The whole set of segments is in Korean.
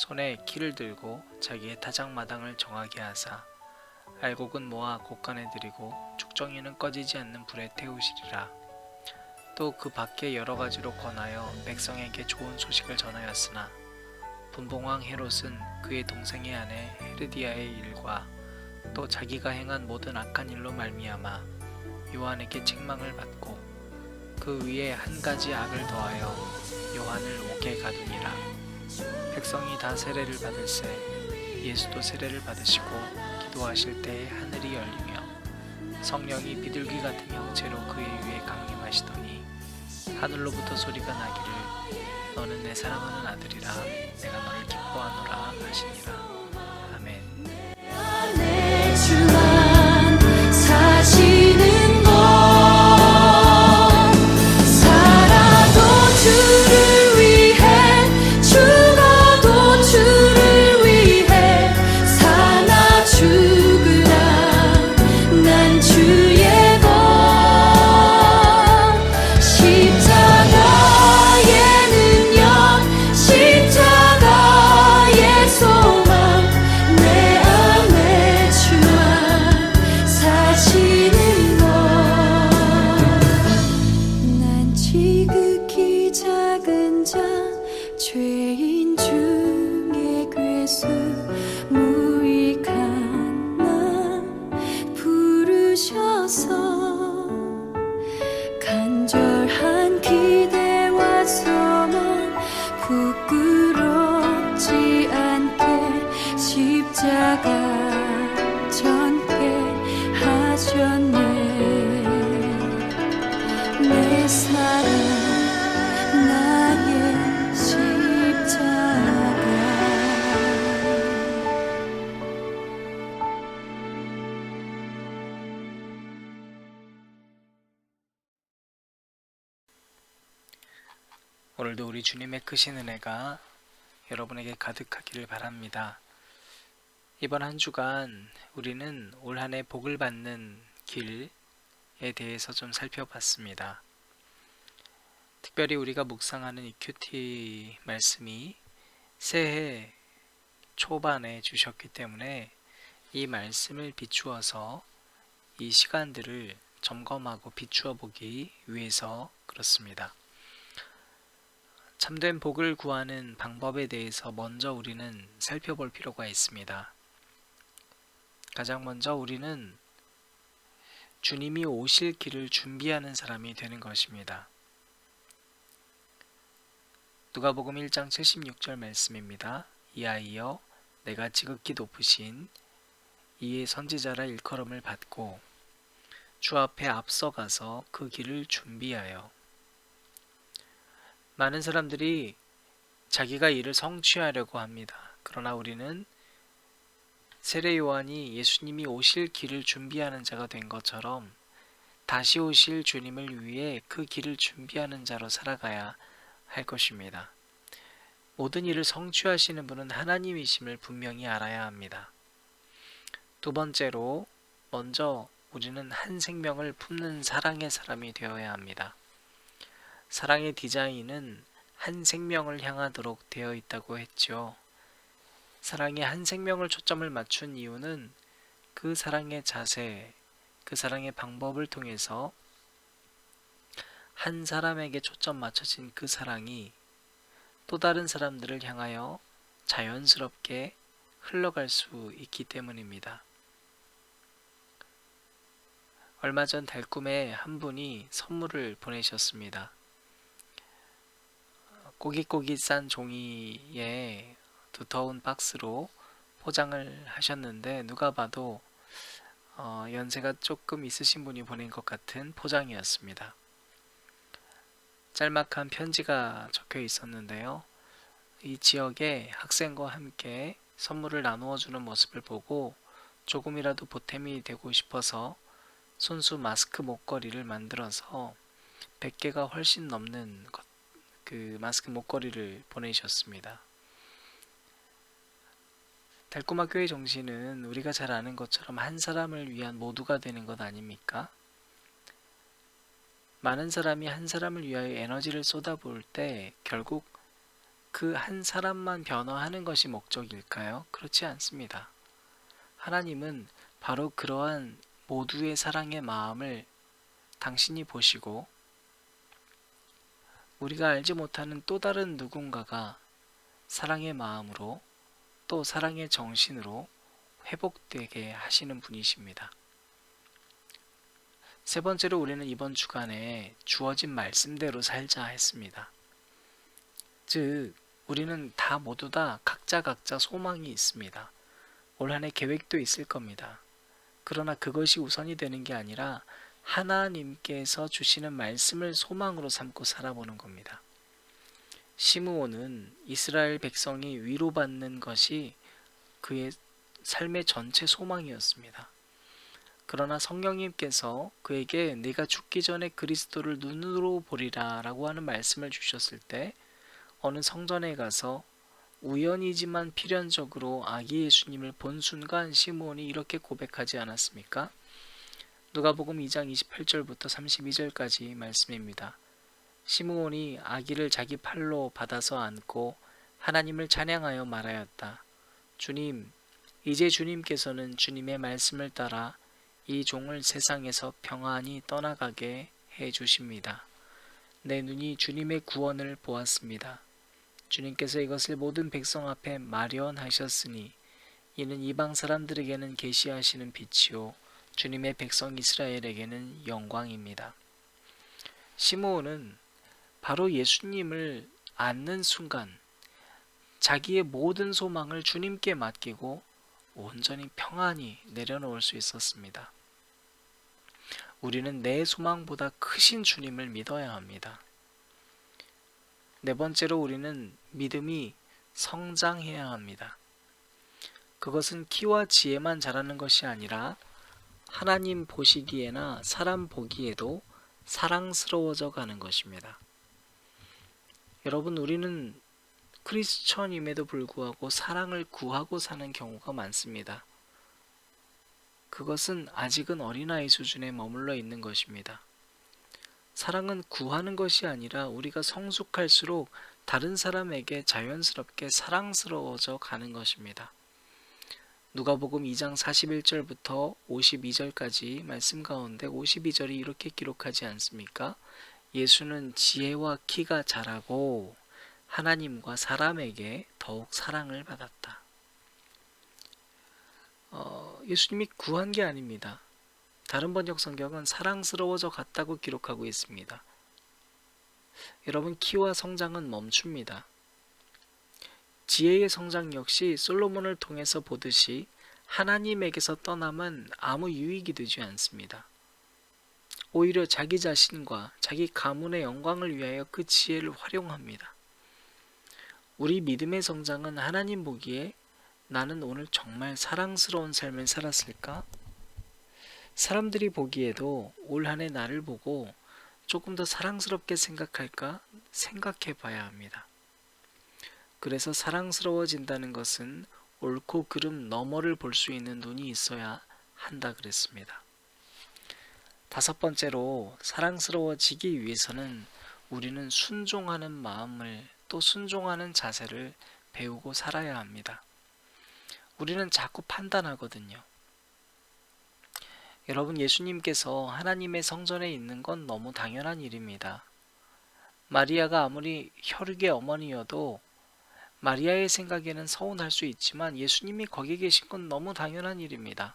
손에 키를 들고 자기의 타작마당을 정하게 하사 알곡은 모아 곡간에 들이고 축정이는 꺼지지 않는 불에 태우시리라 또 그 밖에 여러 가지로 권하여 백성에게 좋은 소식을 전하였으나 분봉왕 헤롯은 그의 동생의 아내 헤르디아의 일과 또 자기가 행한 모든 악한 일로 말미암아 요한에게 책망을 받고 그 위에 한 가지 악을 더하여 요한을 옥에 가두니라. 백성이 다 세례를 받을새 예수도 세례를 받으시고 기도하실 때에 하늘이 열리며 성령이 비둘기 같은 형체로 그의 위에 강림하시더니 하늘로부터 소리가 나기를 너는 내 사랑하는 아들이라 내가 너를 기뻐하노라 하시니라. 아멘. 오늘도 우리 주님의 크신 은혜가 여러분에게 가득하기를 바랍니다. 이번 한 주간 우리는 올 한 해 복을 받는 길에 대해서 좀 살펴봤습니다. 특별히 우리가 묵상하는 이 큐티 말씀이 새해 초반에 주셨기 때문에 이 말씀을 비추어서 이 시간들을 점검하고 비추어 보기 위해서 그렇습니다. 참된 복을 구하는 방법에 대해서 먼저 우리는 살펴볼 필요가 있습니다. 가장 먼저 우리는 주님이 오실 길을 준비하는 사람이 되는 것입니다. 누가복음 1장 76절 말씀입니다. 이 아이여 내가 지극히 높으신 이의 선지자라 일컬음을 받고 주 앞에 앞서가서 그 길을 준비하여 많은 사람들이 자기가 이를 성취하려고 합니다. 그러나 우리는 세례 요한이 예수님이 오실 길을 준비하는 자가 된 것처럼 다시 오실 주님을 위해 그 길을 준비하는 자로 살아가야 할 것입니다. 모든 일을 성취하시는 분은 하나님이심을 분명히 알아야 합니다. 두 번째로 먼저 우리는 한 생명을 품는 사랑의 사람이 되어야 합니다. 사랑의 디자인은 한 생명을 향하도록 되어 있다고 했죠. 사랑에 한 생명을 초점을 맞춘 이유는 그 사랑의 자세, 그 사랑의 방법을 통해서 한 사람에게 초점 맞춰진 그 사랑이 또 다른 사람들을 향하여 자연스럽게 흘러갈 수 있기 때문입니다. 얼마 전 달꿈에 한 분이 선물을 보내셨습니다. 꼬깃꼬깃 싼 종이에 두터운 박스로 포장을 하셨는데 누가 봐도 어, 연세가 조금 있으신 분이 보낸 것 같은 포장이었습니다. 짤막한 편지가 적혀 있었는데요. 이 지역의 학생과 함께 선물을 나누어 주는 모습을 보고 조금이라도 보탬이 되고 싶어서 손수 마스크 목걸이를 만들어서 100개가 훨씬 넘는 것, 그 마스크 목걸이를 보내셨습니다. 달콤학교의 정신은 우리가 잘 아는 것처럼 한 사람을 위한 모두가 되는 것 아닙니까? 많은 사람이 한 사람을 위하여 에너지를 쏟아부을 때 결국 그 한 사람만 변화하는 것이 목적일까요? 그렇지 않습니다. 하나님은 바로 그러한 모두의 사랑의 마음을 당신이 보시고 우리가 알지 못하는 또 다른 누군가가 사랑의 마음으로 또 사랑의 정신으로 회복되게 하시는 분이십니다. 세 번째로 우리는 이번 주간에 주어진 말씀대로 살자 했습니다. 즉, 우리는 다 모두 다 각자 각자 소망이 있습니다. 올 한해 계획도 있을 겁니다. 그러나 그것이 우선이 되는 게 아니라 하나님께서 주시는 말씀을 소망으로 삼고 살아보는 겁니다. 시므온은 이스라엘 백성이 위로받는 것이 그의 삶의 전체 소망이었습니다. 그러나 성령님께서 그에게 네가 죽기 전에 그리스도를 눈으로 보리라 라고 하는 말씀을 주셨을 때 어느 성전에 가서 우연이지만 필연적으로 아기 예수님을 본 순간 시므온이 이렇게 고백하지 않았습니까? 누가복음 2장 28절부터 32절까지 말씀입니다. 시므온이 아기를 자기 팔로 받아서 안고 하나님을 찬양하여 말하였다. 주님, 이제 주님께서는 주님의 말씀을 따라 이 종을 세상에서 평안히 떠나가게 해 주십니다. 내 눈이 주님의 구원을 보았습니다. 주님께서 이것을 모든 백성 앞에 마련하셨으니 이는 이방 사람들에게는 계시하시는 빛이요 주님의 백성 이스라엘에게는 영광입니다. 시므온은 바로 예수님을 안는 순간 자기의 모든 소망을 주님께 맡기고 온전히 평안히 내려놓을 수 있었습니다. 우리는 내 소망보다 크신 주님을 믿어야 합니다. 네 번째로 우리는 믿음이 성장해야 합니다. 그것은 키와 지혜만 자라는 것이 아니라 하나님 보시기에나 사람 보기에도 사랑스러워져 가는 것입니다. 여러분, 우리는 크리스천임에도 불구하고 사랑을 구하고 사는 경우가 많습니다. 그것은 아직은 어린아이 수준에 머물러 있는 것입니다. 사랑은 구하는 것이 아니라 우리가 성숙할수록 다른 사람에게 자연스럽게 사랑스러워져 가는 것입니다. 누가복음 2장 41절부터 52절까지 말씀 가운데 52절이 이렇게 기록하지 않습니까? 예수는 지혜와 키가 자라고 하나님과 사람에게 더욱 사랑을 받았다. 어, 예수님이 구한 게 아닙니다. 다른 번역 성경은 사랑스러워져 갔다고 기록하고 있습니다. 여러분, 키와 성장은 멈춥니다. 지혜의 성장 역시 솔로몬을 통해서 보듯이 하나님에게서 떠남은 아무 유익이 되지 않습니다. 오히려 자기 자신과 자기 가문의 영광을 위하여 그 지혜를 활용합니다. 우리 믿음의 성장은 하나님 보기에 나는 오늘 정말 사랑스러운 삶을 살았을까? 사람들이 보기에도 올 한 해 나를 보고 조금 더 사랑스럽게 생각할까 생각해 봐야 합니다. 그래서 사랑스러워진다는 것은 옳고 그름 너머를 볼 수 있는 눈이 있어야 한다 그랬습니다. 다섯 번째로 사랑스러워지기 위해서는 우리는 순종하는 마음을 또 순종하는 자세를 배우고 살아야 합니다. 우리는 자꾸 판단하거든요. 여러분, 예수님께서 하나님의 성전에 있는 건 너무 당연한 일입니다. 마리아가 아무리 혈육의 어머니여도 마리아의 생각에는 서운할 수 있지만 예수님이 거기 계신 건 너무 당연한 일입니다.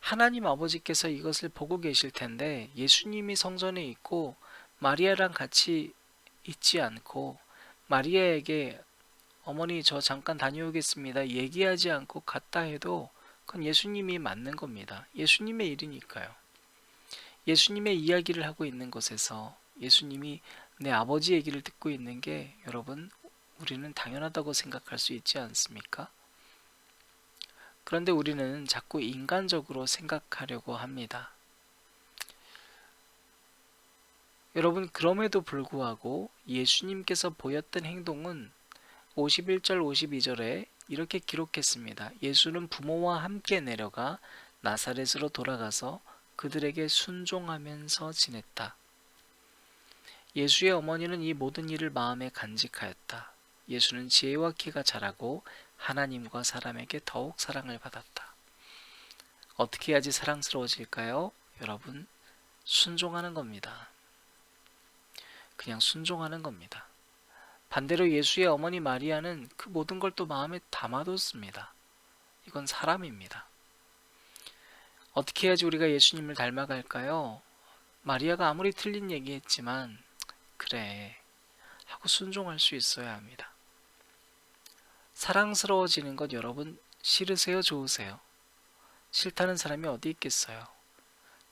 하나님 아버지께서 이것을 보고 계실 텐데 예수님이 성전에 있고 마리아랑 같이 있지 않고 마리아에게 어머니 저 잠깐 다녀오겠습니다. 얘기하지 않고 갔다 해도 그건 예수님이 맞는 겁니다. 예수님의 일이니까요. 예수님의 이야기를 하고 있는 곳에서 예수님이 내 아버지 얘기를 듣고 있는 게 여러분 우리는 당연하다고 생각할 수 있지 않습니까? 그런데 우리는 자꾸 인간적으로 생각하려고 합니다. 여러분, 그럼에도 불구하고 예수님께서 보였던 행동은 51절, 52절에 이렇게 기록했습니다. 예수는 부모와 함께 내려가 나사렛으로 돌아가서 그들에게 순종하면서 지냈다. 예수의 어머니는 이 모든 일을 마음에 간직하였다. 예수는 지혜와 키가 자라고 하나님과 사람에게 더욱 사랑을 받았다. 어떻게 해야지 사랑스러워질까요? 여러분, 순종하는 겁니다. 그냥 순종하는 겁니다. 반대로 예수의 어머니 마리아는 그 모든 걸 또 마음에 담아뒀습니다. 이건 사람입니다. 어떻게 해야지 우리가 예수님을 닮아갈까요? 마리아가 아무리 틀린 얘기했지만, 그래, 하고 순종할 수 있어야 합니다. 사랑스러워지는 것 여러분 싫으세요? 좋으세요? 싫다는 사람이 어디 있겠어요?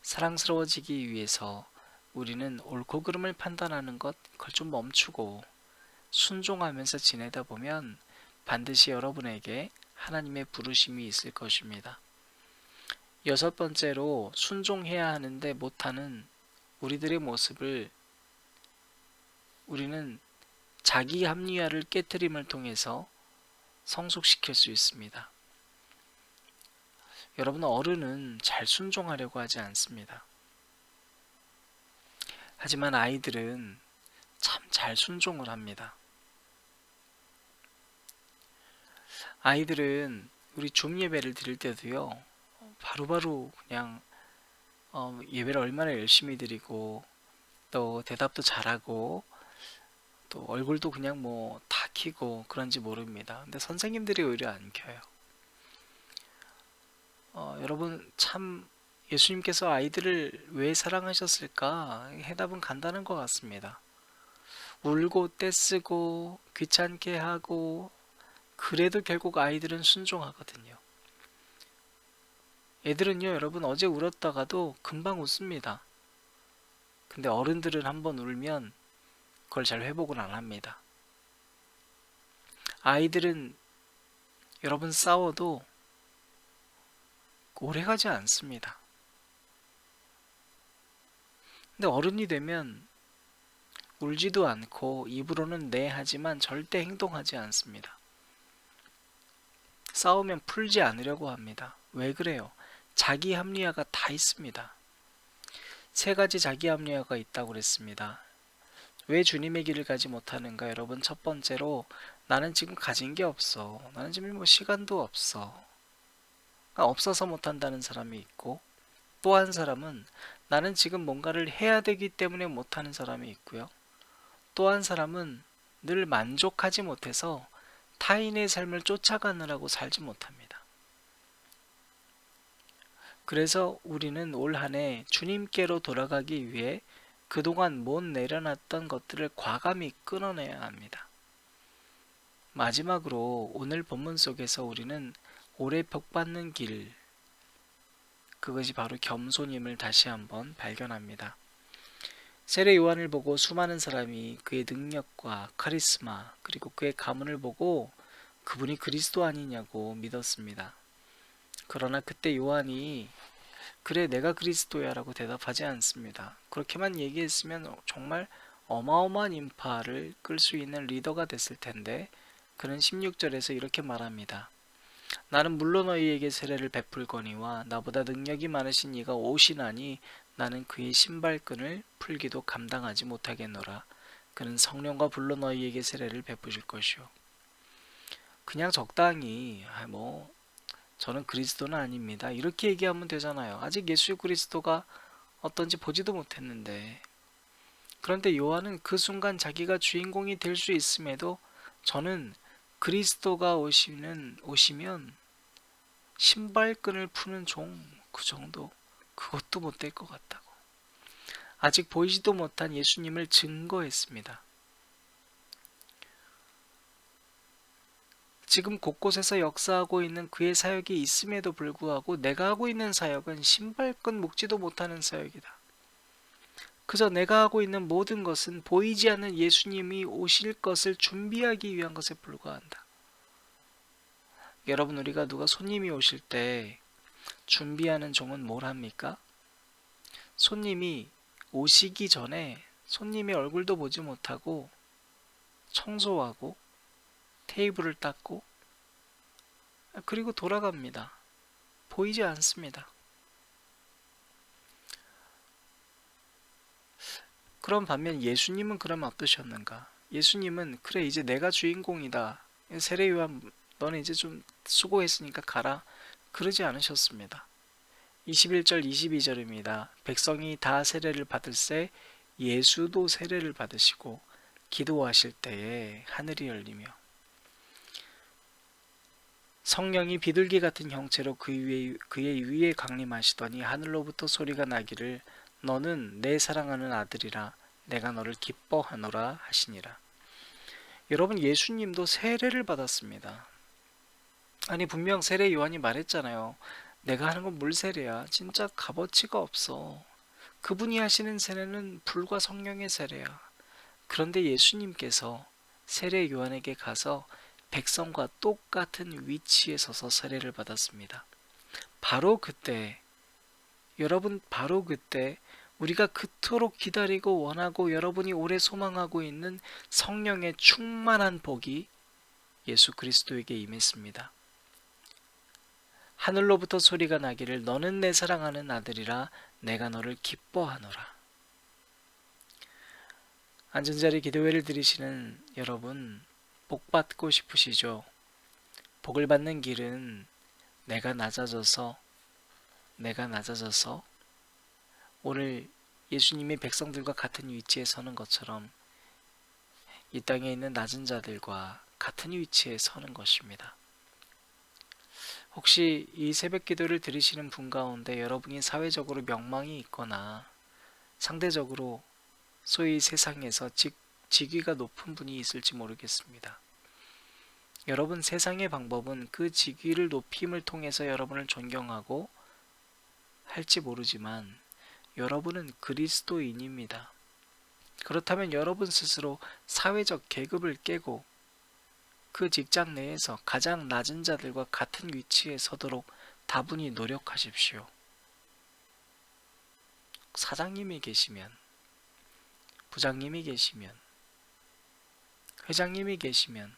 사랑스러워지기 위해서 우리는 옳고 그름을 판단하는 것 그걸 좀 멈추고 순종하면서 지내다 보면 반드시 여러분에게 하나님의 부르심이 있을 것입니다. 여섯 번째로 순종해야 하는데 못하는 우리들의 모습을 우리는 자기 합리화를 깨뜨림을 통해서 성숙시킬 수 있습니다. 여러분, 어른은 잘 순종하려고 하지 않습니다. 하지만 아이들은 참 잘 순종을 합니다. 아이들은 우리 좀 예배를 드릴 때도요, 바로바로 그냥 어, 예배를 얼마나 열심히 드리고 또 대답도 잘하고 또 얼굴도 그냥 뭐 다 키고 그런지 모릅니다. 근데 선생님들이 오히려 안 켜요. 어, 여러분 참 예수님께서 아이들을 왜 사랑하셨을까? 해답은 간단한 것 같습니다. 울고 떼쓰고 귀찮게 하고 그래도 결국 아이들은 순종하거든요. 애들은요, 여러분 어제 울었다가도 금방 웃습니다. 근데 어른들은 한번 울면 그걸 잘 회복을 안 합니다. 아이들은 여러분 싸워도 오래 가지 않습니다. 근데 어른이 되면 울지도 않고 입으로는 네 하지만 절대 행동하지 않습니다. 싸우면 풀지 않으려고 합니다. 왜 그래요? 자기 합리화가 다 있습니다. 세 가지 자기 합리화가 있다고 그랬습니다. 왜 주님의 길을 가지 못하는가? 여러분, 첫 번째로 나는 지금 가진 게 없어. 나는 지금 뭐 시간도 없어. 그러니까 없어서 못한다는 사람이 있고, 또 한 사람은 나는 지금 뭔가를 해야 되기 때문에 못하는 사람이 있고요. 또 한 사람은 늘 만족하지 못해서 타인의 삶을 쫓아가느라고 살지 못합니다. 그래서 우리는 올 한해 주님께로 돌아가기 위해 그동안 못 내려놨던 것들을 과감히 끊어내야 합니다. 마지막으로 오늘 본문 속에서 우리는 오래 복받는 길, 그것이 바로 겸손임을 다시 한번 발견합니다. 세례 요한을 보고 수많은 사람이 그의 능력과 카리스마 그리고 그의 가문을 보고 그분이 그리스도 아니냐고 믿었습니다. 그러나 그때 요한이 그래 내가 그리스도야라고 대답하지 않습니다. 그렇게만 얘기했으면 정말 어마어마한 인파를 끌 수 있는 리더가 됐을 텐데 그는 16절에서 이렇게 말합니다. 나는 물론 너희에게 세례를 베풀 거니와 나보다 능력이 많으신 이가 오시나니 나는 그의 신발끈을 풀기도 감당하지 못하겠노라. 그는 성령과 불로 너희에게 세례를 베푸실 것이요. 그냥 적당히 아, 뭐 저는 그리스도는 아닙니다. 이렇게 얘기하면 되잖아요. 아직 예수 그리스도가 어떤지 보지도 못했는데. 그런데 요한은 그 순간 자기가 주인공이 될 수 있음에도 저는 그리스도가 오시는 오시면 신발끈을 푸는 종 그 정도 그것도 못 될 것 같다고. 아직 보이지도 못한 예수님을 증거했습니다. 지금 곳곳에서 역사하고 있는 그의 사역이 있음에도 불구하고 내가 하고 있는 사역은 신발끈 묶지도 못하는 사역이다. 그저 내가 하고 있는 모든 것은 보이지 않는 예수님이 오실 것을 준비하기 위한 것에 불과한다. 여러분, 우리가 누가 손님이 오실 때 준비하는 종은 뭘 합니까? 손님이 오시기 전에 손님의 얼굴도 보지 못하고 청소하고 테이블을 닦고 그리고 돌아갑니다. 보이지 않습니다. 그런 반면 예수님은 그러면 어떠셨는가? 예수님은 그래 이제 내가 주인공이다. 세례요한 너는 이제 좀 수고했으니까 가라. 그러지 않으셨습니다. 21절 22절입니다. 백성이 다 세례를 받을새 예수도 세례를 받으시고 기도하실 때에 하늘이 열리며 성령이 비둘기 같은 형체로 그 위에, 그의 위에 강림하시더니 하늘로부터 소리가 나기를 너는 내 사랑하는 아들이라 내가 너를 기뻐하노라 하시니라. 여러분 예수님도 세례를 받았습니다. 아니 분명 세례 요한이 말했잖아요. 내가 하는 건 물세례야. 진짜 값어치가 없어. 그분이 하시는 세례는 불과 성령의 세례야. 그런데 예수님께서 세례 요한에게 가서 백성과 똑같은 위치에 서서 세례를 받았습니다. 바로 그때, 여러분, 바로 그때 우리가 그토록 기다리고 원하고 여러분이 오래 소망하고 있는 성령의 충만한 복이 예수 그리스도에게 임했습니다. 하늘로부터 소리가 나기를 너는 내 사랑하는 아들이라 내가 너를 기뻐하노라. 앉은 자리 기도회를 드리시는 여러분 복 받고 싶으시죠? 복을 받는 길은 내가 낮아져서 내가 낮아져서 오늘 예수님이 백성들과 같은 위치에 서는 것처럼 이 땅에 있는 낮은 자들과 같은 위치에 서는 것입니다. 혹시 이 새벽 기도를 들으시는 분 가운데 여러분이 사회적으로 명망이 있거나 상대적으로 소위 세상에서 직, 직위가 높은 분이 있을지 모르겠습니다. 여러분 세상의 방법은 그 직위를 높임을 통해서 여러분을 존경하고 할지 모르지만 여러분은 그리스도인입니다. 그렇다면 여러분 스스로 사회적 계급을 깨고 그 직장 내에서 가장 낮은 자들과 같은 위치에 서도록 다분히 노력하십시오. 사장님이 계시면, 부장님이 계시면, 회장님이 계시면,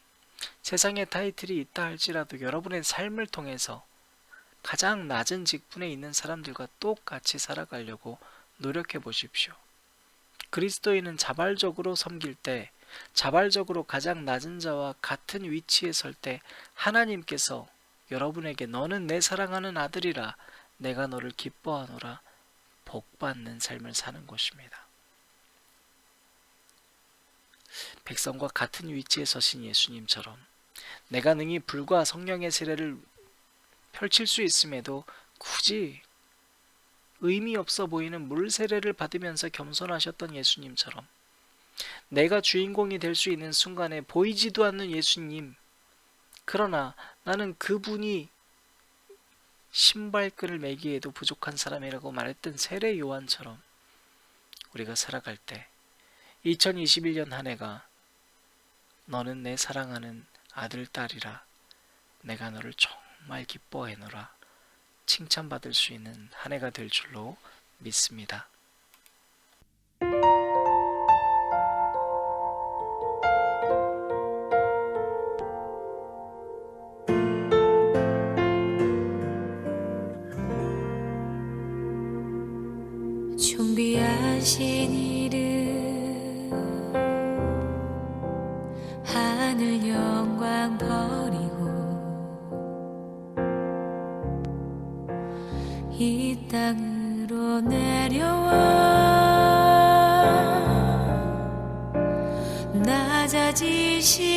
세상에 타이틀이 있다 할지라도 여러분의 삶을 통해서 가장 낮은 직분에 있는 사람들과 똑같이 살아가려고 노력해 보십시오. 그리스도인은 자발적으로 섬길 때 자발적으로 가장 낮은 자와 같은 위치에 설 때 하나님께서 여러분에게 너는 내 사랑하는 아들이라 내가 너를 기뻐하노라 복받는 삶을 사는 것입니다. 백성과 같은 위치에 서신 예수님처럼 내가 능히 불과 성령의 세례를 펼칠 수 있음에도 굳이 의미 없어 보이는 물 세례를 받으면서 겸손하셨던 예수님처럼 내가 주인공이 될 수 있는 순간에 보이지도 않는 예수님. 그러나 나는 그분이 신발끈을 매기에도 부족한 사람이라고 말했던 세례 요한처럼 우리가 살아갈 때 2021년 한 해가 너는 내 사랑하는 아들 딸이라 내가 너를 정말 기뻐해노라 칭찬받을 수 있는 한 해가 될 줄로 믿습니다. 이 땅으로 내려와. 낮아지시